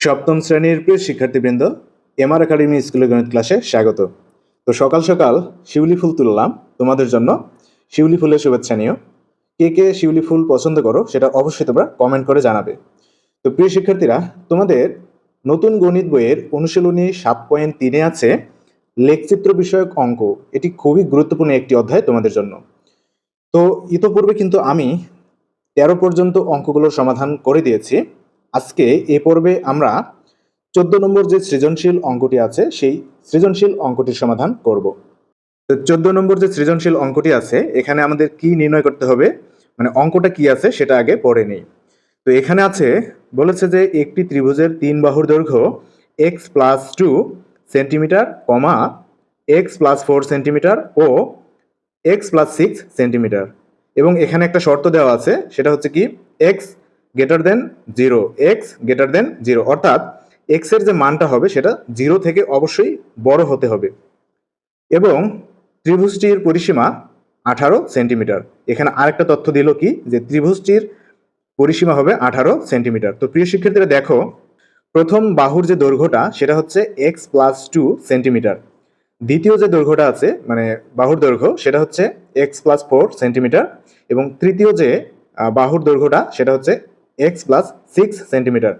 সপ্তম শ্রেণির প্রিয় শিক্ষার্থীবৃন্দ এমআর একাডেমি স্কুলের গণিত ক্লাসে স্বাগত। তো সকাল সকাল শিউলি ফুল তুললাম তোমাদের জন্য। শিউলি ফুলের শুভেচ্ছা নিও। কে কে শিউলি ফুল পছন্দ করো সেটা অবশ্যই তোমরা কমেন্ট করে জানাবে। তো প্রিয় শিক্ষার্থীরা, তোমাদের নতুন গণিত বইয়ের অনুশীলনী সাত পয়েন্ট তিনে আছে লেখচিত্র বিষয়ক অঙ্ক। এটি খুবই গুরুত্বপূর্ণ একটি অধ্যায় তোমাদের জন্য। তো ইতোপূর্বে কিন্তু আমি তেরো পর্যন্ত অঙ্কগুলোর সমাধান করে দিয়েছি। আজকে এ পর্বে আমরা চোদ্দ নম্বর যে সৃজনশীল অঙ্কটি আছে, সেই সৃজনশীল অঙ্কটির সমাধান করব। তো চোদ্দ নম্বর যে সৃজনশীল অঙ্কটি আছে, এখানে আমাদের কি নির্ণয় করতে হবে মানে অঙ্কটা কি আছে সেটা আগে পড়ে নেই। তো এখানে আছে, বলেছে যে একটি ত্রিভুজের তিন বাহুর দৈর্ঘ্য x plus two centimetre comma x plus four centimetre ও এক্স প্লাস সিক্স সেন্টিমিটার এবং এখানে একটা শর্ত দেওয়া আছে, সেটা হচ্ছে কি x greater than zero x greater than zero অর্থাৎ এক্সের যে মানটা হবে সেটা জিরো থেকে অবশ্যই বড় হতে হবে। এবং ত্রিভুজটির পরিসীমা আঠারো সেন্টিমিটার। এখানে আরেকটা তথ্য দিল কি? যে ত্রিভুজটির পরিসীমা হবে আঠারো সেন্টিমিটার। তো প্রিয় শিক্ষার্থীরা, দেখো, প্রথম বাহুর যে দৈর্ঘ্যটা, সেটা হচ্ছে এক্স প্লাস টু সেন্টিমিটার। দ্বিতীয় যে দৈর্ঘ্যটা আছে মানে বাহুর দৈর্ঘ্য, সেটা হচ্ছে এক্স প্লাস ফোর সেন্টিমিটার। এবং তৃতীয় যে বাহুর দৈর্ঘ্যটা, সেটা হচ্ছে এক্স প্লাস সিক্স সেন্টিমিটার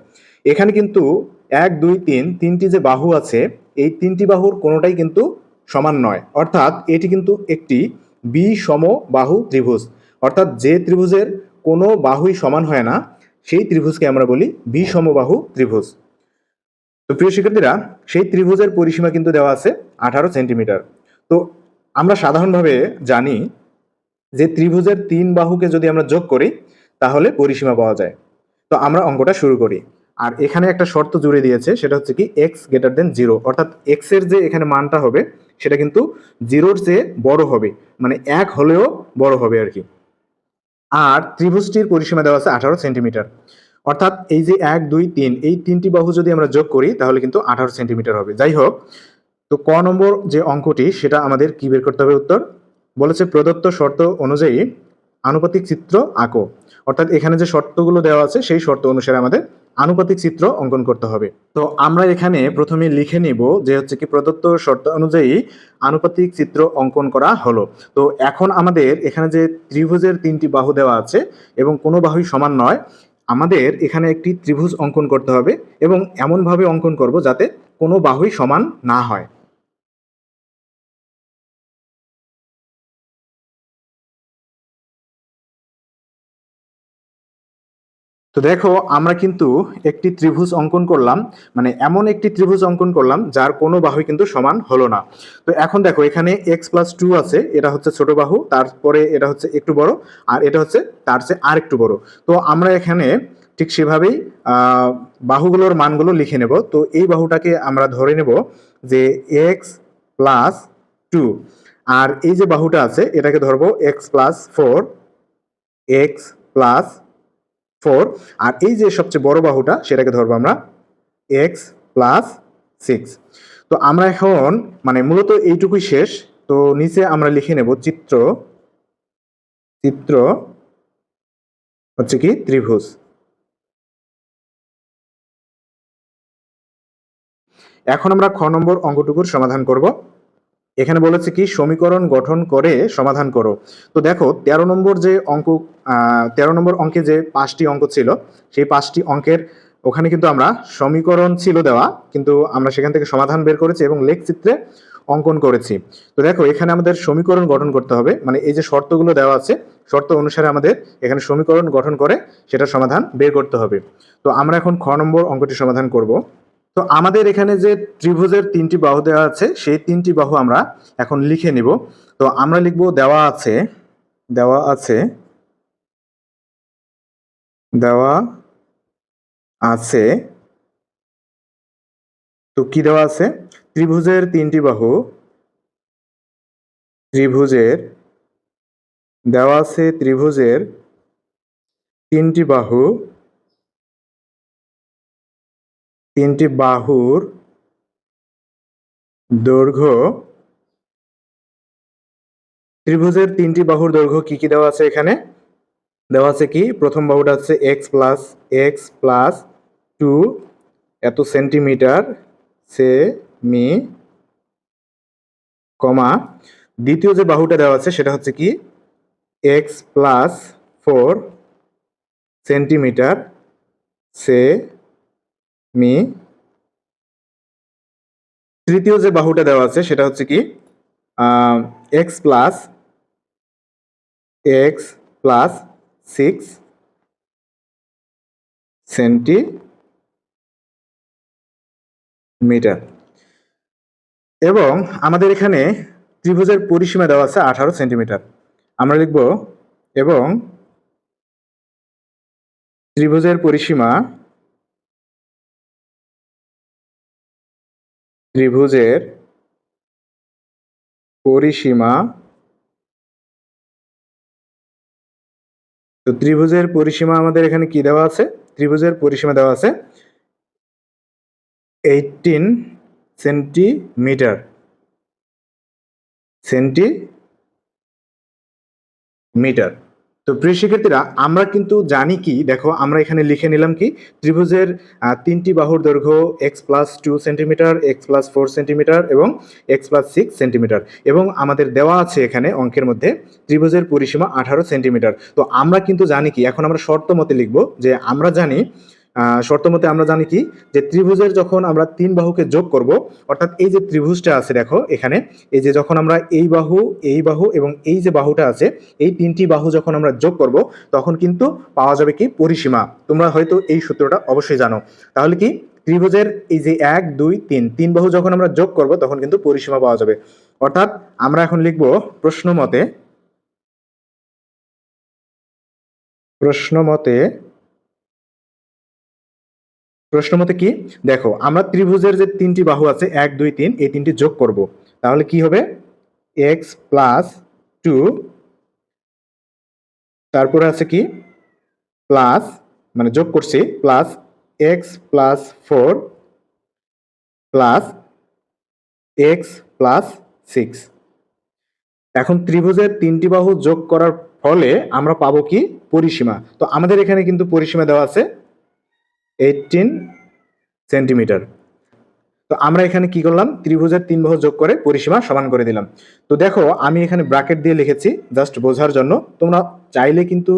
এখানে কিন্তু এক, দুই, তিন, তিনটি যে বাহু আছে, এই তিনটি বাহুর কোনোটাই কিন্তু সমান নয়। অর্থাৎ এটি কিন্তু একটি বি সম বাহু ত্রিভুজ। অর্থাৎ যে ত্রিভুজের কোনো বাহুই সমান হয় না, সেই ত্রিভুজকে আমরা বলি বি সমবাহু ত্রিভুজ। তো প্রিয় শিক্ষার্থীরা, সেই ত্রিভুজের পরিসীমা কিন্তু দেওয়া আছে আঠারো সেন্টিমিটার। তো আমরা সাধারণভাবে জানি যে ত্রিভুজের তিন বাহুকে যদি আমরা যোগ করি, তাহলে পরিসীমা পাওয়া যায়। তো আমরা অঙ্কটা শুরু করি। আর এখানে একটা শর্ত জুড়ে দিয়েছে, সেটা হচ্ছে কি এক্স গ্রেটার দেন জিরো অর্থাৎ এক্সের যে এখানে মানটা হবে, সেটা কিন্তু জিরোর চেয়ে বড় হবে মানে এক হলেও বড় হবে আর কি। আর ত্রিভুজটির পরিসীমা দেওয়া আছে আঠারো সেন্টিমিটার। অর্থাৎ এই যে এক, দুই, তিন, এই তিনটি বাহু যদি আমরা যোগ করি, তাহলে কিন্তু আঠারো সেন্টিমিটার হবে। যাই হোক, তো ক নম্বর যে অঙ্কটি, সেটা আমাদের কি বের করতে হবে উত্তর? বলেছে প্রদত্ত শর্ত অনুযায়ী আনুপাতিক চিত্র আঁকো। অর্থাৎ এখানে যে শর্তগুলো দেওয়া আছে, সেই শর্ত অনুসারে আমাদের আনুপাতিক চিত্র অঙ্কন করতে হবে। তো আমরা এখানে প্রথমে লিখে নিব যে হচ্ছে কি প্রদত্ত শর্ত অনুযায়ী আনুপাতিক চিত্র অঙ্কন করা হলো। তো এখন আমাদের এখানে যে ত্রিভুজের তিনটি বাহু দেওয়া আছে এবং কোনো বাহুই সমান নয়, আমাদের এখানে একটি ত্রিভুজ অঙ্কন করতে হবে এবং এমনভাবে অঙ্কন করব যাতে কোনো বাহুই সমান না হয়। তো দেখো, আমরা কিন্তু একটি ত্রিভুজ অঙ্কন করলাম মানে এমন একটি ত্রিভুজ অঙ্কন করলাম, যার কোনো বাহুই কিন্তু সমান হলো না। তো এখন দেখো, এখানে এক্স প্লাস টু আছে, এটা হচ্ছে ছোট বাহু, তারপরে এটা হচ্ছে একটু বড়, আর এটা হচ্ছে, তার চেয়ে আর একটু বড়। তো আমরা এখানে ঠিক সেভাবেই বাহুগুলোর মানগুলো লিখে নেব। তো এই বাহুটাকে আমরা ধরে নেব যে এক্স প্লাস টু আর এই যে বাহুটা আছে, এটাকে ধরবো x plus four x plus four. আর এই যে সবচেয়ে বড় বাহুটা, সেটাকে ধরবো আমরা এক্স প্লাস সিক্স। তো আমরা এখন মানে মূলত এইটুকুই শেষ। তো নিচে আমরা লিখে নেব চিত্র চিত্র হচ্ছে কি ত্রিভুজ। এখন আমরা খ নম্বর অঙ্কটুকুর সমাধান করব। এখানে বলেছে কি, সমীকরণ গঠন করে সমাধান করো। তো দেখো, তেরো নম্বর যে অঙ্ক তেরো নম্বর অঙ্কে যে পাঁচটি অঙ্ক ছিল, সেই পাঁচটি অঙ্কের ওখানে কিন্তু আমরা সমীকরণ ছিল দেওয়া, কিন্তু আমরা সেখান থেকে সমাধান বের করেছি এবং লেখচিত্রে অঙ্কন করেছি। তো দেখো, এখানে আমাদের সমীকরণ গঠন করতে হবে মানে এই যে শর্তগুলো দেওয়া আছে, শর্ত অনুসারে আমাদের এখানে সমীকরণ গঠন করে সেটার সমাধান বের করতে হবে। তো আমরা এখন খ নম্বর অঙ্কটি সমাধান করব। তো আমাদের এখানে যে ত্রিভুজের তিনটি বাহু দেওয়া আছে, সেই তিনটি বাহু আমরা এখন লিখে নিব। তো আমরা লিখব দেওয়া আছে দেওয়া আছে দেওয়া আছে। তো কি দেওয়া আছে? ত্রিভুজের তিনটি বাহু, ত্রিভুজের, দেওয়া আছে ত্রিভুজের তিনটি বাহু তিনটি বাহুর দৈর্ঘ্য। ত্রিভুজের তিনটি বাহুর দৈর্ঘ্য কি কি দেওয়া আছে এখানে? দেওয়া আছে কি? প্রথম বাহুটা হচ্ছে x plus x plus two এত সেন্টিমিটার সে, মি, কমা। দ্বিতীয় যে বাহুটা দেওয়া আছে সেটা হচ্ছে কি? এক্স প্লাস ফোর সেন্টিমিটার সে মি। তৃতীয় যে বাহুটা দেওয়া আছে, সেটা হচ্ছে কি? X plus x plus six centimetre এবং আমাদের এখানে ত্রিভুজের পরিসীমা দেওয়া আছে আঠারো সেন্টিমিটার আমরা লিখব, এবং ত্রিভুজের পরিসীমা ত্রিভুজের পরিসীমা। তো ত্রিভুজের পরিসীমা আমাদের এখানে কি দেওয়া আছে? ত্রিভুজের পরিসীমা দেওয়া আছে এইটিন সেন্টিমিটার সেন্টিমিটার তো প্রিয় শিক্ষার্থীরা, আমরা কিন্তু জানি কি, দেখো আমরা এখানে লিখে নিলাম কি, ত্রিভুজের তিনটি বাহুর দৈর্ঘ্য x plus two centimetre x plus four centimetre এবং এক্স প্লাস সিক্স সেন্টিমিটার এবং আমাদের দেওয়া আছে এখানে অঙ্কের মধ্যে ত্রিভুজের পরিসীমা আঠারো সেন্টিমিটার তো আমরা কিন্তু জানি কি, এখন আমরা শর্ত মতে লিখব যে আমরা জানি শর্ত মতে আমরা জানি কি? যে ত্রিভুজের যখন আমরা তিন বাহুকে যোগ করব, অর্থাৎ এই যে ত্রিভুজটা আছে দেখো এখানে, এই যে যখন আমরা এই বাহু এই বাহু এবং এই যে বাহুটা আছে, এই তিনটি বাহু যখন আমরা যোগ করব, তখন কিন্তু পাওয়া যাবে কি? পরিসীমা। তোমরা হয়তো এই সূত্রটা অবশ্যই জানো। তাহলে কি? ত্রিভুজের এই যে এক, দুই, তিন তিন বাহু যখন আমরা যোগ করব, তখন কিন্তু পরিসীমা পাওয়া যাবে। অর্থাৎ আমরা এখন লিখব প্রশ্ন মতে প্রশ্ন মতে প্রশ্ন মতে কি? দেখো, আমরা ত্রিভুজের যে তিনটি বাহু আছে, এক, দুই, তিন, এই তিনটি যোগ করব। তাহলে কি হবে? এক্স প্লাস টু, তারপরে আছে কি? প্লাস মানে যোগ করছি, plus x plus four, plus x plus six. এখন ত্রিভুজের তিনটি বাহু যোগ করার ফলে আমরা পাবো কি? পরিসীমা। তো আমাদের এখানে কিন্তু পরিসীমা দেওয়া আছে। এইটিন সেন্টিমিটার তো আমরা এখানে কি করলাম? ত্রিভুজের তিন বাহু যোগ করে পরিসীমা সমান করে দিলাম। তো দেখো, আমি এখানে ব্র্যাকেট দিয়ে লিখেছি জাস্ট বোঝার জন্য। তোমরা চাইলে কিন্তু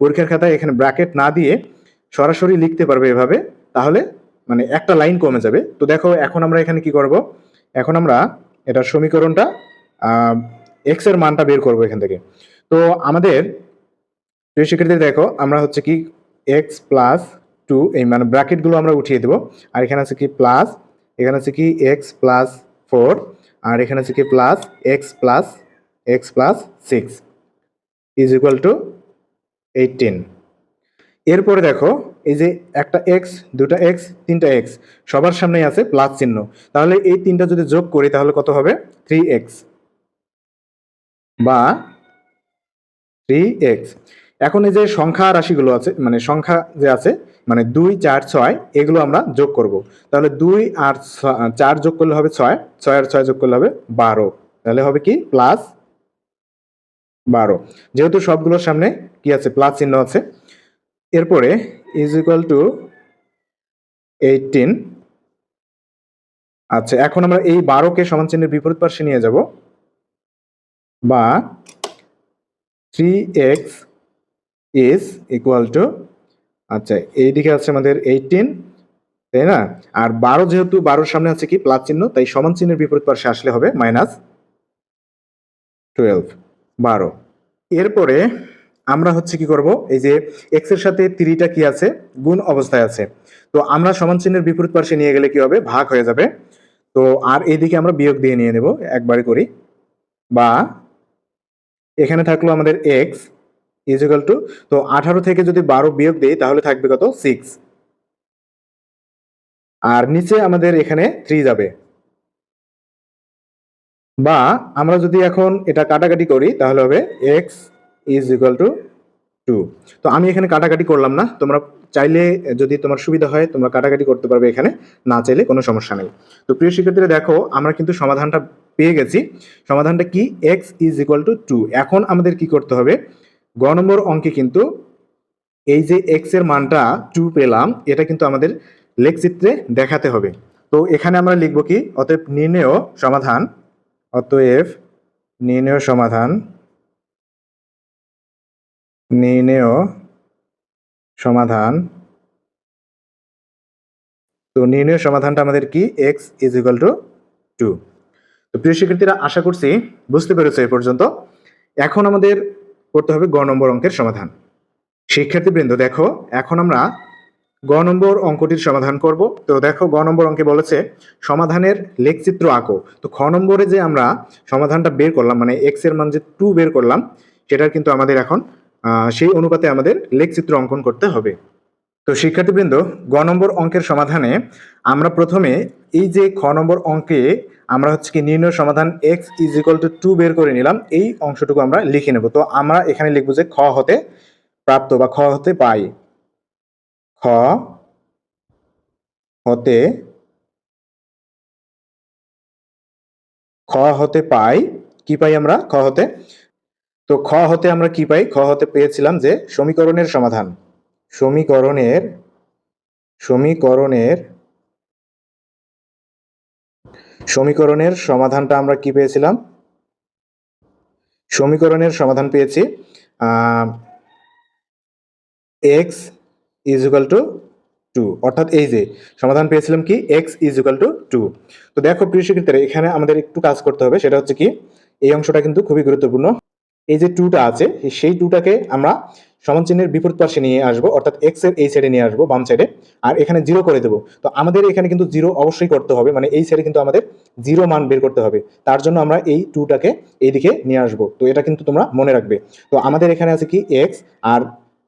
পরীক্ষার খাতায় এখানে ব্র্যাকেট না দিয়ে সরাসরি লিখতে পারবে এভাবে। তাহলে মানে একটা লাইন কমে যাবে। তো দেখো, এখন আমরা এখানে কি করব? এখন আমরা এটার সমীকরণটা এক্সের মানটা বের করব এখান থেকে। তো আমাদের প্রিয় শিক্ষার্থী দেখো, আমরা হচ্ছে কি এক্স প্লাস টু এই মানে ব্র্যাকেটগুলো আমরা উঠিয়ে দেবো। আর এখানে আছে কি প্লাস এখানে আছে কি এক্স প্লাস ফোর আর এখানে আছে কি plus x plus x plus six is equal to eighteen এরপরে দেখো, এই যে একটা এক্স দুটা এক্স তিনটা এক্স সবার সামনেই আছে প্লাস চিহ্ন। তাহলে এই তিনটা যদি যোগ করি, তাহলে কত হবে? থ্রি এক্স বা থ্রি এক্স এখন এই যে সংখ্যা রাশিগুলো আছে মানে সংখ্যা যে আছে মানে দুই, চার, ছয়, এগুলো আমরা যোগ করব। তাহলে দুই আর চার যোগ করলে হবে ছয় ছয় আর ছয় যোগ করলে হবে বারো। তাহলে হবে কি? প্লাস বারো। যেহেতু সবগুলোর সামনে কি আছে? প্লাস চিহ্ন আছে। এরপরে ইজ ইকুয়াল টু এইটিন আচ্ছা এখন আমরা এই বারোকে সমান চিহ্নের বিপরীত পার্শ্বে নিয়ে যাব। বা three x is equal to আচ্ছা এইদিকে আছে আমাদের এইটিন তাই না? আর বারো যেহেতু, বারোর সামনে আছে কি? প্লাস চিহ্ন, তাই সমান চিহ্নের বিপরীত পার্শ্বে আসলে হবে মাইনাস টুয়েলভ বারো। এরপরে আমরা হচ্ছে কি করব? এই যে এক্সের সাথে থ্রিটা কি আছে? গুণ অবস্থায় আছে। তো আমরা সমান চিহ্নের বিপরীত পার্শ্বে নিয়ে গেলে কি হবে? ভাগ হয়ে যাবে। তো আর এইদিকে আমরা বিয়োগ দিয়ে নিয়ে নেব, একবারে করি। বা এখানে থাকল আমাদের এক্স ইজিক্যাল টু তো আঠারো থেকে যদি বারো বিয়োগ দিই, তাহলে থাকবে কত? সিক্স আর নিচে আমাদের এখানে থ্রি যাবে। বা আমরা যদি এখন এটা কাটাকাটি করি, তাহলে হবে x is equal to two তো আমি এখানে কাটাকাটি করলাম না। তোমরা চাইলে যদি তোমার সুবিধা হয়, তোমরা কাটাকাটি করতে পারবে এখানে। না চাইলে কোনো সমস্যা নেই। তো প্রিয় শিক্ষার্থীরা, দেখো, আমরা কিন্তু সমাধানটা পেয়ে গেছি। সমাধানটা কি? X is equal to two এখন আমাদের কি করতে হবে? গ নম্বর অঙ্কে কিন্তু এই যে এক্সের মানটা টু পেলাম, এটা কিন্তু আমাদের লেখচিত্রে দেখাতে হবে। তো এখানে আমরা লিখব কি? অতএব নির্ণেয় সমাধান, অতএব নির্ণেয় সমাধান নির্ণেয় সমাধান। তো নির্ণয় সমাধানটা আমাদের কি? X is equal to two তো প্রিয় শিক্ষার্থীরা, আশা করছি বুঝতে পেরেছ এ পর্যন্ত। এখন আমাদের করতে হবে গ নম্বর অঙ্কের সমাধান। শিক্ষার্থীবৃন্দ, দেখো, এখন আমরা গ নম্বর অঙ্কটির সমাধান করব। তো দেখো, গ নম্বর অঙ্কে বলেছে, সমাধানের লেখচিত্র আঁকো। তো খ নম্বরে যে আমরা সমাধানটা বের করলাম মানে এক্সের মান যে টু বের করলাম, সেটার কিন্তু আমাদের এখন সেই অনুপাতে আমাদের লেখচিত্র অঙ্কন করতে হবে। তো শিক্ষার্থীবৃন্দ, গ নম্বর অঙ্কের সমাধানে আমরা প্রথমে এই যে খ নম্বর অঙ্কে আমরা হচ্ছে কি নির্ণয় সমাধান x is equal to two বের করে নিলাম, এই অংশটুকু আমরা লিখে নেব। তো আমরা এখানে লিখব যে খ হতে প্রাপ্ত বা খ হতে পাই। খ হতে খ হতে পাই, কি পাই আমরা? খ হতে, তো খ হতে আমরা কি পাই? খ হতে পেয়েছিলাম যে সমীকরণের সমাধান। সমীকরণের সমীকরণের সমীকরণের সমাধানটা আমরা কি পেয়েছিলাম? সমীকরণের সমাধান পেয়েছি x is equal to two অর্থাৎ এই যে, সমাধান পেয়েছিলাম কি? X is equal to two তো দেখো প্রিয় এখানে আমাদের একটু কাজ করতে হবে, সেটা হচ্ছে কি, এই অংশটা কিন্তু খুবই গুরুত্বপূর্ণ। এই যে টুটা আছে, সেই টুটাকে আমরা সমান চিহ্নের বিপরীত পাশে নিয়ে আসব, অর্থাৎ এক্সের এই সাইডে নিয়ে আসব, বাম সাইডে আর এখানে জিরো করে দেবো। তো আমাদের এখানে কিন্তু জিরো অবশ্যই করতে হবে মানে এই সাইডে কিন্তু আমাদের জিরো মান বের করতে হবে। তার জন্য আমরা এই টুটাকে এইদিকে নিয়ে আসব। তো এটা কিন্তু তোমরা মনে রাখবে। তো আমাদের এখানে আছে কি এক্স আর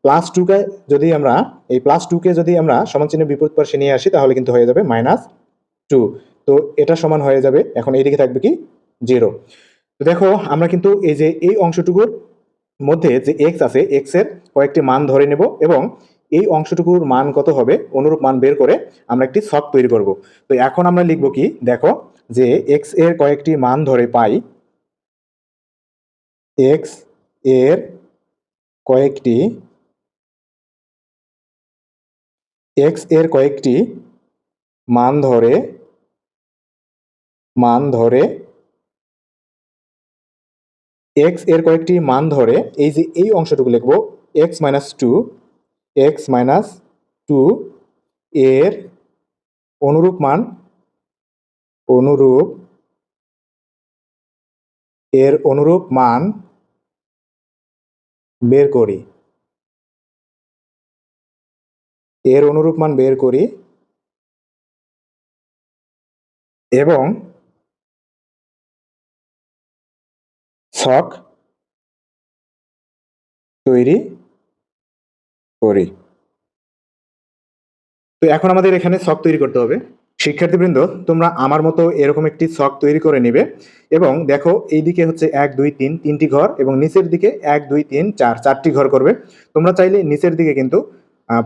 প্লাস টুকে যদি আমরা, এই প্লাস টুকে যদি আমরা সমান চিহ্নের বিপরীত পাশে নিয়ে আসি, তাহলে কিন্তু হয়ে যাবে মাইনাস টু তো এটা সমান হয়ে যাবে। এখন এইদিকে থাকবে কি জিরো তো দেখো, আমরা কিন্তু এই যে এই অংশটুকুর মধ্যে যে এক্স আছে এক্সের কয়েকটি মান ধরে নেব এবং এই অংশটুকুর মান কত হবে, অনুরূপ মান বের করে আমরা একটি ছক তৈরি করব। তো এখন আমরা লিখব কি, দেখো যে এক্সের কয়েকটি মান ধরে পাই এক্সের কয়েকটি এক্সের কয়েকটি মান ধরে মান ধরে এক্সের কয়েকটি মান ধরে এই যে এই অংশটুকু লিখব x minus two x minus two এর অনুরূপ মান, অনুরূপ এর অনুরূপ মান বের করি। এর অনুরূপ মান বের করি এবং ছক তৈরি করি। তো এখন আমাদের এখানে ছক তৈরি করতে হবে। শিক্ষার্থীবৃন্দ, তোমরা আমার মতো এরকম একটি ছক তৈরি করে নিবে এবং দেখো এইদিকে হচ্ছে এক, দুই, তিন, তিনটি ঘর এবং নিচের দিকে এক, দুই, তিন, চার, চারটি ঘর করবে। তোমরা চাইলে নিচের দিকে কিন্তু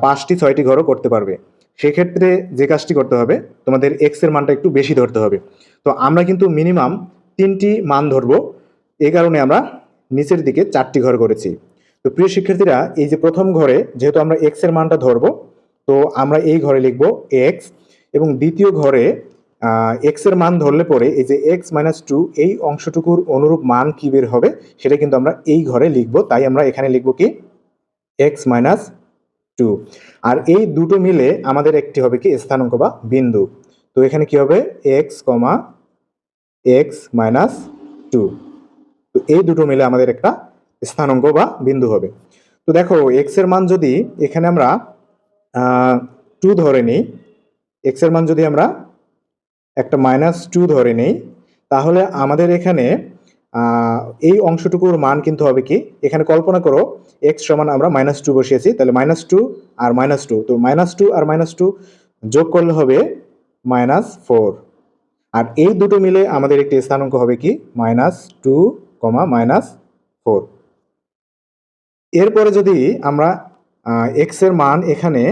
পাঁচটি, ছয়টি ঘরও করতে পারবে। সেক্ষেত্রে যে কাজটি করতে হবে, তোমাদের এক্সের মানটা একটু বেশি ধরতে হবে। তো আমরা কিন্তু মিনিমাম তিনটি মান ধরবো। এই কারণে আমরা নিচের দিকে চারটি ঘর করেছি। তো প্রিয় শিক্ষার্থীরা, এই যে প্রথম ঘরে যেহেতু আমরা এক্সের মানটা ধরবো, তো আমরা এই ঘরে লিখব এক্স এবং দ্বিতীয় ঘরে এক্সের মান ধরলে পরে এই যে এক্স মাইনাস টু এই অংশটুকুর অনুরূপ মান কি বের হবে, সেটা কিন্তু আমরা এই ঘরে লিখব। তাই আমরা এখানে লিখব কি? এক্স মাইনাস টু আর এই দুটো মিলে আমাদের একটি হবে কি? স্থানাঙ্ক বা বিন্দু। তো এখানে কি হবে? X comma x minus two তো এই দুটো মিলে আমাদের একটা স্থানাঙ্ক বা বিন্দু হবে। তো দেখো এক্সের মান যদি এখানে আমরা টু ধরে নিই এক্সের মান যদি আমরা একটা মাইনাস টু ধরে নিই, তাহলে আমাদের এখানে এই অংশটুকুর মান কিন্তু হবে কি, এখানে কল্পনা করো এক্স সমান আমরা মাইনাস টু বসিয়েছি, তাহলে মাইনাস টু আর মাইনাস টু তো মাইনাস টু আর মাইনাস টু যোগ করলে হবে মাইনাস ফোর আর এই দুটো মিলে আমাদের একটি স্থানাঙ্ক হবে কি minus two comma minus four. এরপরে যদি আমরা এক্সের মান এখানে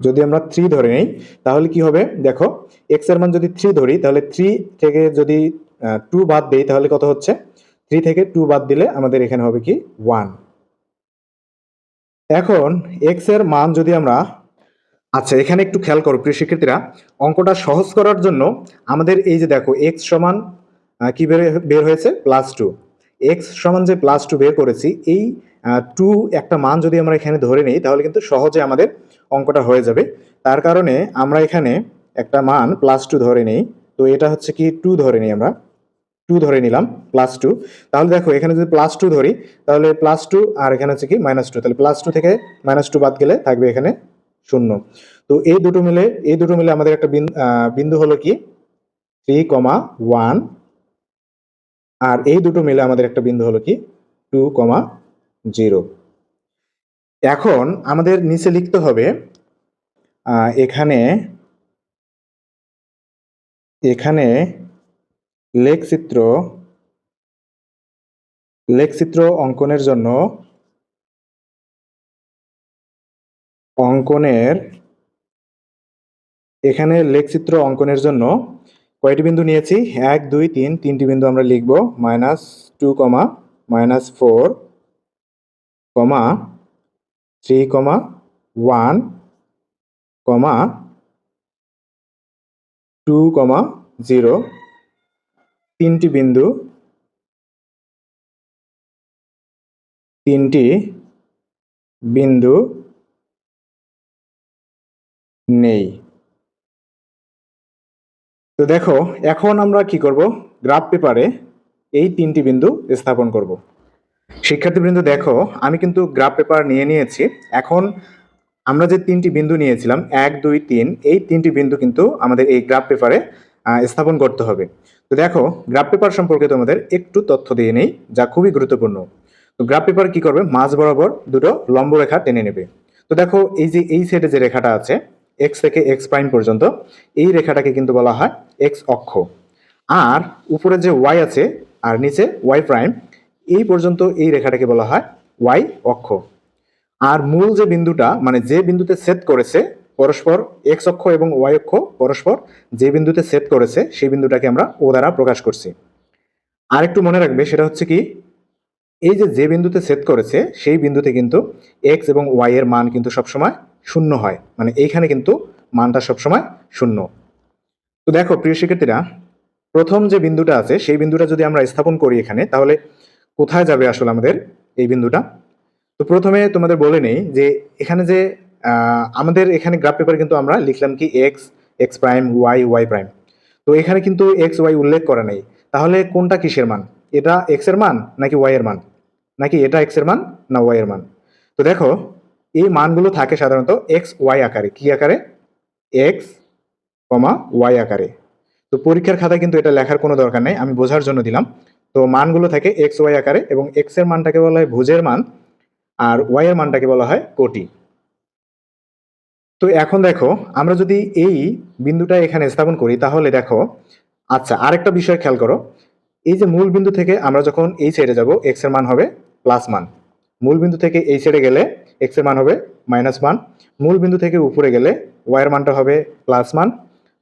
যদি আমরা থ্রি ধরে নিই, তাহলে কি হবে? দেখো এক্সের মান যদি থ্রি ধরি, তাহলে থ্রি থেকে যদি টু বাদ দেই, তাহলে কত হচ্ছে? থ্রি থেকে টু বাদ দিলে আমাদের এখানে হবে কি? ওয়ান এখন এক্সের মান যদি আমরা আচ্ছা এখানে একটু খেয়াল করো, প্রিয় শিক্ষার্থীরা, অঙ্কটা সহজ করার জন্য আমাদের এই যে দেখো এক্স সমান কি বের বের হয়েছে? প্লাস টু এক্স সমান যে প্লাস টু বের করেছি, এই টু একটা মান যদি আমরা এখানে ধরে নিই, তাহলে কিন্তু সহজে আমাদের অঙ্কটা হয়ে যাবে। তার কারণে আমরা এখানে একটা মান প্লাস টু ধরে নিই, তো এটা হচ্ছে কি টু ধরে নিই আমরা। টু ধরে নিলাম প্লাস টু তাহলে দেখো, এখানে যদি প্লাস টু ধরি, তাহলে প্লাস টু আর এখানে হচ্ছে কি মাইনাস টু তাহলে প্লাস টু থেকে মাইনাস টু বাদ গেলে থাকবে এখানে শূন্য। তো এই দুটো মিলে এই দুটো মিলে আমাদের একটা বিন- বিন্দু হলো কি? থ্রি কমা ওয়ান আর এই দুটো মিলে আমাদের একটা বিন্দু হলো কি? টু কমা জিরো এখন আমাদের নিচে লিখতে হবে এখানে এখানে লেখচিত্র লেখচিত্র অঙ্কনের জন্য অঙ্কনের, এখানে লেখচিত্র অঙ্কনের জন্য কয়টি বিন্দু নিয়েছি? এক, দুই, তিন, তিনটি বিন্দু আমরা লিখব, minus two comma, minus four comma, three comma, one comma, two comma, zero. তিনটি বিন্দু তিনটি বিন্দু নেই। তো দেখো, এখন আমরা কি করব? গ্রাফ পেপারে এই তিনটি বিন্দু স্থাপন করব। শিক্ষার্থীবৃন্দ দেখো, আমি কিন্তু গ্রাফ পেপার নিয়ে নিয়েছি। এখন আমরা যে তিনটি বিন্দু নিয়েছিলাম, এক, দুই, তিন, এই তিনটি বিন্দু কিন্তু আমাদের এই গ্রাফ পেপারে স্থাপন করতে হবে। তো দেখো গ্রাফ পেপার সম্পর্কে তোমাদের একটু তথ্য দিয়ে নেই, যা খুবই গুরুত্বপূর্ণ। তো গ্রাফ পেপার কি করবে? মাঝ বরাবর দুটো লম্ব রেখা টেনে নেবে। তো দেখো, এই যে, এই সাইডে যে রেখাটা আছে এক্স থেকে এক্স প্রাইম পর্যন্ত, এই রেখাটাকে কিন্তু বলা হয় এক্স অক্ষ। আর উপরে যে ওয়াই আছে, আর নিচে ওয়াই প্রাইম এই পর্যন্ত এই রেখাটাকে বলা হয় ওয়াই অক্ষ। আর মূল যে বিন্দুটা মানে যে বিন্দুতে সেট করেছে, পরস্পর এক্স অক্ষ এবং ওয়াই অক্ষ, পরস্পর যে বিন্দুতে সেট করেছে, সেই বিন্দুটাকে আমরা ও দ্বারা প্রকাশ করছি। আর একটু মনে রাখবে, সেটা হচ্ছে কি, এই যে যে বিন্দুতে সেট করেছে, সেই বিন্দুতে কিন্তু এক্স এবং ওয়াই এর মান কিন্তু সবসময় শূন্য হয়। মানে এইখানে কিন্তু মানটা সবসময় শূন্য। তো দেখো, প্রিয় শিক্ষার্থীরা, প্রথম যে বিন্দুটা আছে, সেই বিন্দুটা যদি আমরা স্থাপন করি এখানে, তাহলে কোথায় যাবে আসলে আমাদের এই বিন্দুটা? তো প্রথমে তোমাদের বলে নেই যে এখানে যে আমাদের এখানে গ্রাফ পেপার কিন্তু আমরা লিখলাম কি x x prime y y prime তো এখানে কিন্তু এক্স ওয়াই উল্লেখ করা নেই। তাহলে কোনটা কিসের মান? এটা এক্সের মান নাকি ওয়াই এর মান? নাকি এটা এক্সের মান না ওয়াই এর মান? তো দেখো এই মানগুলো থাকে সাধারণত এক্স ওয়াই আকারে। কি আকারে? এক্স কমা ওয়াই আকারে। তো পরীক্ষার খাতায় কিন্তু এটা লেখার কোনো দরকার নেই, আমি বোঝার জন্য দিলাম। তো মানগুলো থাকে এক্স ওয়াই আকারে এবং এক্সের মানটাকে বলা হয় ভুজের মান, আর ওয়াই এর মানটাকে বলা হয় কোটি। তো এখন দেখো, আমরা যদি এই বিন্দুটা এখানে স্থাপন করি, তাহলে দেখো আচ্ছা আরেকটা বিষয় খেয়াল করো। এই যে মূল বিন্দু থেকে আমরা যখন এই সাইডে যাব এক্সের মান হবে প্লাস মান। মূল বিন্দু থেকে এই সাইডে গেলে এক্সের মান হবে মাইনাস মান মূল বিন্দু থেকে উপরে গেলে ওয়াই এর মানটা হবে প্লাস মান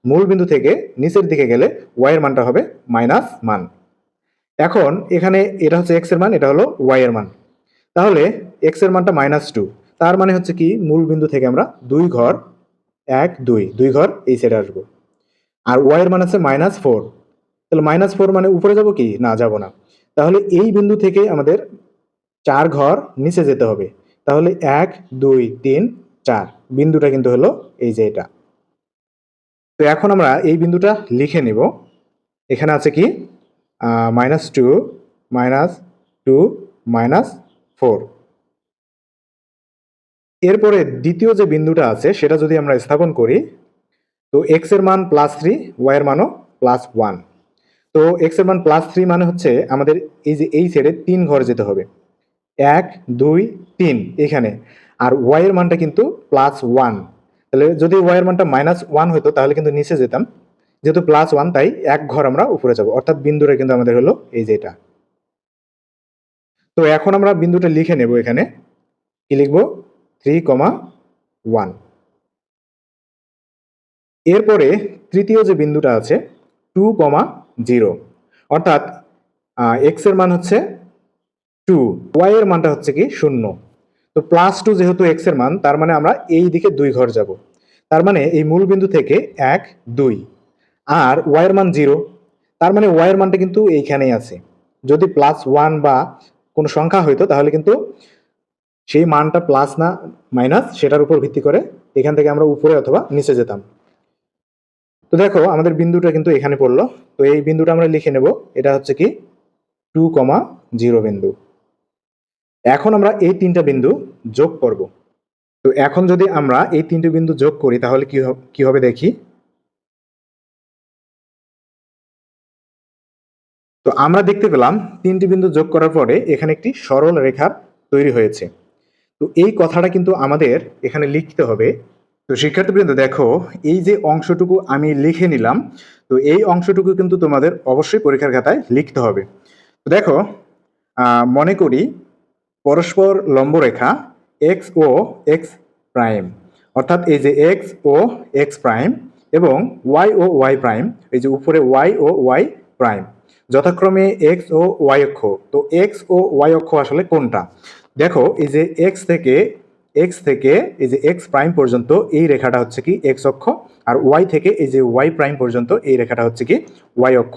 মূল বিন্দু থেকে নিচের দিকে গেলে ওয়াই এর মানটা হবে মাইনাস মান এখন এখানে এটা হচ্ছে এক্সের মান, এটা হলো ওয়াই মান। তাহলে এক্সের মানটা মাইনাস টু তার মানে হচ্ছে কি? মূল বিন্দু থেকে আমরা দুই ঘর, এক, দুই দুই ঘর এই সাইডে আসব। আর ওয়াই এর মান আছে মাইনাস ফোর তাহলে মাইনাস ফোর মানে উপরে যাব কি? না, যাব না। তাহলে এই বিন্দু থেকে আমাদের চার ঘর নিচে যেতে হবে। তাহলে এক, দুই, তিন, চার। বিন্দুটা কিন্তু হলো এই যে এটা। তো এখন আমরা এই বিন্দুটা লিখে নেব। এখানে আছে কি? Minus two minus two minus four এরপরে দ্বিতীয় যে বিন্দুটা আছে, সেটা যদি আমরা স্থাপন করি, তো এক্সের মান প্লাস থ্রি ওয়াই এর মানও প্লাস ওয়ান তো এক্সের মান প্লাস থ্রি মানে হচ্ছে আমাদের এই যে, এই সাইডে তিন ঘর যেতে হবে। এক, দুই, তিন এখানে। আর ওয়াই এর মানটা কিন্তু প্লাস ওয়ান তাহলে যদি ওয়াই এর মানটা মাইনাস ওয়ান হতো, তাহলে কিন্তু নিচে যেতাম। যেহেতু প্লাস ওয়ান তাই এক ঘর আমরা উপরে যাব। অর্থাৎ বিন্দুটা কিন্তু আমাদের হলো এই যে এটা। তো এখন আমরা বিন্দুটা লিখে নেব এখানে। কি লিখব? থ্রি কমা ওয়ান এরপরে তৃতীয় যে বিন্দুটা আছে টু কমা জিরো অর্থাৎ এক্সের মান হচ্ছে টু ওয়াই এর মানটা হচ্ছে কি শূন্য। তো প্লাস টু যেহেতু এক্সের মান, তার মানে আমরা এই দিকে দুই ঘর যাব। তার মানে এই মূল বিন্দু থেকে এক, দুই। আর ওয়াইয়ের মান জিরো তার মানে ওয়াইয়ের মানটা কিন্তু এইখানেই আছে। যদি প্লাস ওয়ান বা কোনো সংখ্যা হইতো, তাহলে কিন্তু সেই মানটা প্লাস না মাইনাস সেটার উপর ভিত্তি করে এখান থেকে আমরা উপরে অথবা নিচে যেতাম। তো দেখো, আমাদের বিন্দুটা কিন্তু এখানে পড়ল। তো এই বিন্দুটা আমরা লিখে নেব। এটা হচ্ছে কি টু কমা জিরো বিন্দু। এখন আমরা এই তিনটা বিন্দু যোগ করব। তো এখন যদি আমরা এই তিনটে বিন্দু যোগ করি, তাহলে কি কি হবে দেখি? তো আমরা দেখতে পেলাম তিনটি বিন্দু যোগ করার পরে এখানে একটি সরল রেখা তৈরি হয়েছে। তো এই কথাটা কিন্তু আমাদের এখানে লিখতে হবে। তো শিক্ষার্থীবৃন্দ, দেখো, এই যে অংশটুকু আমি লিখে নিলাম, তো এই অংশটুকু কিন্তু তোমাদের অবশ্যই পরীক্ষার খাতায় লিখতে হবে। তো দেখো মনে করি পরস্পর লম্ব রেখা এক্স ও এক্স প্রাইম অর্থাৎ এই যে এক্স ও এক্স প্রাইম এবং ওয়াই ও ওয়াই প্রাইম এই যে উপরে ওয়াই ও ওয়াই প্রাইম যথাক্রমে এক্স ও ওয়াই অক্ষ। তো এক্স ও ওয়াই অক্ষ আসলে কোনটা? দেখো, এই যে এক্স থেকে এক্স থেকে এই যে এক্স প্রাইম পর্যন্ত এই রেখাটা হচ্ছে কি এক্স অক্ষ, আর ওয়াই থেকে এই যে ওয়াই প্রাইম পর্যন্ত এই রেখাটা হচ্ছে কি ওয়াই অক্ষ।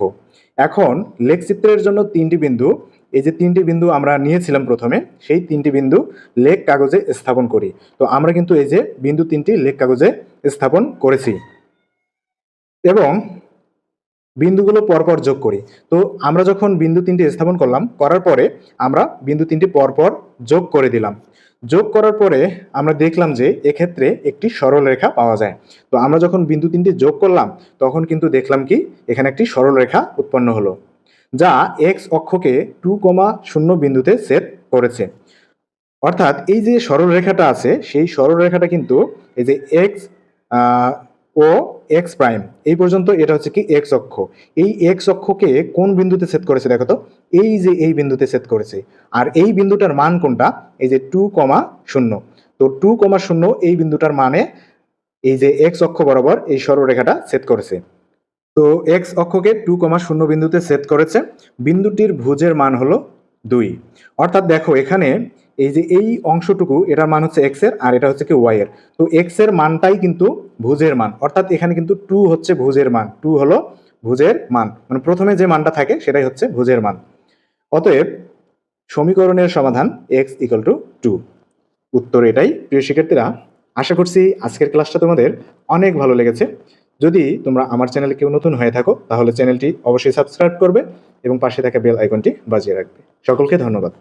এখন লেখচিত্রের জন্য তিনটি বিন্দু এই যে তিনটি বিন্দু আমরা নিয়েছিলাম প্রথমে, সেই তিনটি বিন্দু লেখ কাগজে স্থাপন করি। তো আমরা কিন্তু এই যে বিন্দু তিনটি লেখ কাগজে স্থাপন করেছি। এবং বিন্দুগুলো পরপর যোগ করি। তো আমরা যখন বিন্দু তিনটি স্থাপন করলাম, করার পরে আমরা বিন্দু তিনটি পরপর যোগ করে দিলাম। যোগ করার পরে আমরা দেখলাম যে এক্ষেত্রে একটি সরল রেখা পাওয়া যায়। তো আমরা যখন বিন্দু তিনটি যোগ করলাম, তখন কিন্তু দেখলাম কি, এখানে একটি সরল রেখা উৎপন্ন হলো। যা এক্স অক্ষকে টু কমা শূন্য বিন্দুতে সেট করেছে। অর্থাৎ এই যে সরলরেখাটা আছে, সেই সরল রেখাটা কিন্তু এই যে এক্স ও এক্স প্রাইম এই পর্যন্ত এটা হচ্ছে কি এক্স অক্ষ। এই এক্স অক্ষকে কোন বিন্দুতে সেট করেছে দেখো তো? এই যে এই বিন্দুতে সেট করেছে। আর এই বিন্দুটার মান কোনটা? এই যে টু কমা শূন্য। তো টু কমা শূন্য এই বিন্দুটার মানে এই যে এক্স অক্ষ বরাবর এই সরলরেখাটা সেট করেছে। তো এক্স অক্ষকে টু কমা শূন্য বিন্দুতে সেট করেছে। বিন্দুটির ভুজের মান হলো দুই। অর্থাৎ দেখো, এখানে এই যে এই অংশটুকু, এটার মান হচ্ছে এক্সের আর এটা হচ্ছে কি ওয়াই এর। তো এক্সের মানটাই কিন্তু ভুজের মান। অর্থাৎ এখানে কিন্তু টু হচ্ছে ভুজের মান। টু হলো ভুজের মান। মানে প্রথমে যে মানটা থাকে, সেটাই হচ্ছে ভুজের মান। অতএব সমীকরণের সমাধান এক্স ইকুয়াল টু টু উত্তর এটাই। প্রিয় শিক্ষার্থীরা, আশা করছি আজকের ক্লাসটা তোমাদের অনেক ভালো লেগেছে। যদি তোমরা আমার চ্যানেলে কেউ নতুন হয়ে থাকো, তাহলে চ্যানেলটি অবশ্যই সাবস্ক্রাইব করবে এবং পাশে থাকা বেল আইকনটি বাজিয়ে রাখবে। সকলকে ধন্যবাদ।